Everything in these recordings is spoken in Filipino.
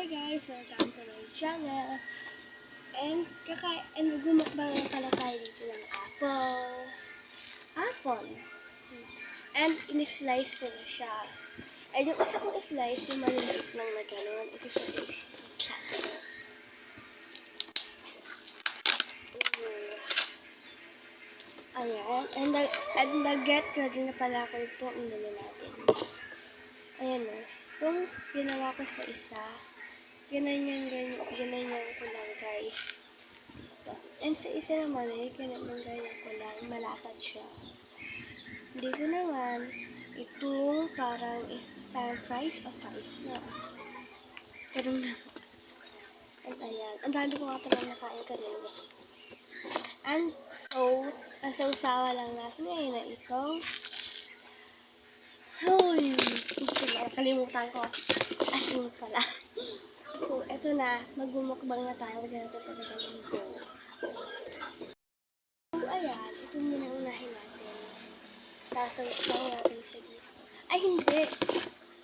Hi guys, welcome to my channel. And kaka and gumukbang na pala tayo dito ng apple. Apple. And in-slice ko na siya. And yung isa kong slice, yung maliliit lang na gano'n. Ito siya. Ooh. Ayan. And, nag- and nag-get ready na pala ako ito. Inano natin. Ayan o. Itong ginawa ko sa isa. Ginanyan, ganyan, ginanyan ko lang guys. Ito. And sa isa naman eh, ginanyan ganyan ko lang. Malapad siya. Dito naman, ito parang, eh, parang fries o fries na. Pero na. And ayan. Ang dami ko nga pala nakain kanina. And so, ang sausawa lang natin ngayon na ito. Hoy! Ito na, kalimutan ko. Asin pala. So, eto na. Magmumukbang na tayo. Huwag na ng go. So, ayan. Ito muna unahin natin. Tapos, lang natin siya dito. Ay, hindi.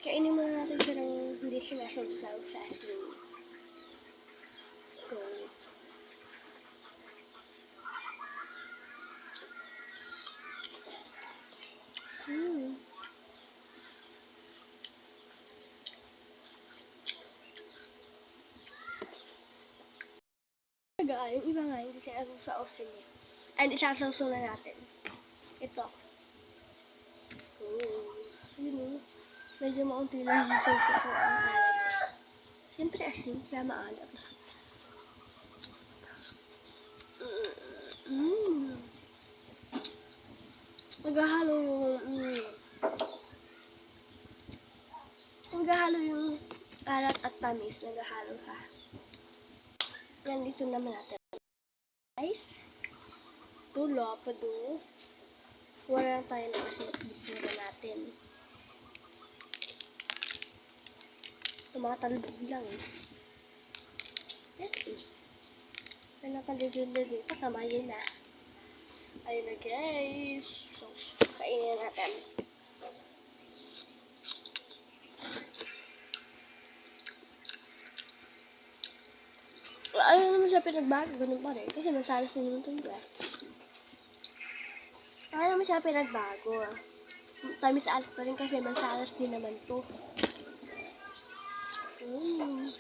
Kainin muna natin siya ng hindi sinasawsaw sa asin. Go. Talaga, yung iba nga, hindi siya sa osin niya. And isasawsaw na natin. Ito. Oh, yun o. Medyo maunti lang yung sawsaw ko ang alat. Siyempre asin, kaya maalat. Mmm. Maghahalo yung, mm. Maghahalo yung alat at tamis. Naghahalo ha. Yan, dito naman natin. Guys, tulo, pado. Wala lang tayo kasi bitira natin. Tumatalbog lang eh. Let's see. Ano ka dito dito? Kamayin na. Ayun na guys. So, kainin natin. Ayaw naman siya pinagbago, ganun pa rin. Kasi masalas din naman ito eh. Ayaw naman siya pinagbago. Tamis alat pa rin kasi masalas din naman to. Mm.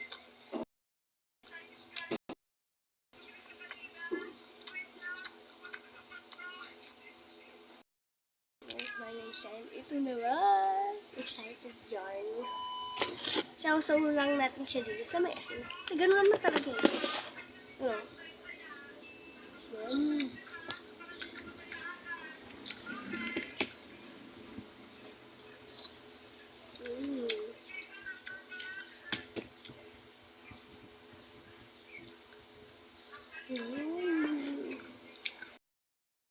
Nation. Ito naman. Excited yarn. Sausaw lang natin siya dito sa may asin. Ganun naman talaga yun. Ano? Yan. Mm. Mm.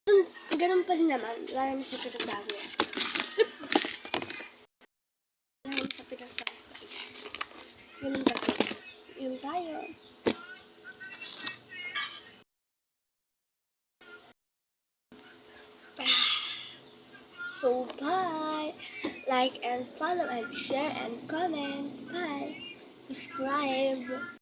Ganun- Ganun pa rin naman. Wala naman siya pinagbago. Wala naman siya pinagbago. Ganun pa rin. Yun tayo. So, bye! Like and follow and share and comment. Bye! Subscribe!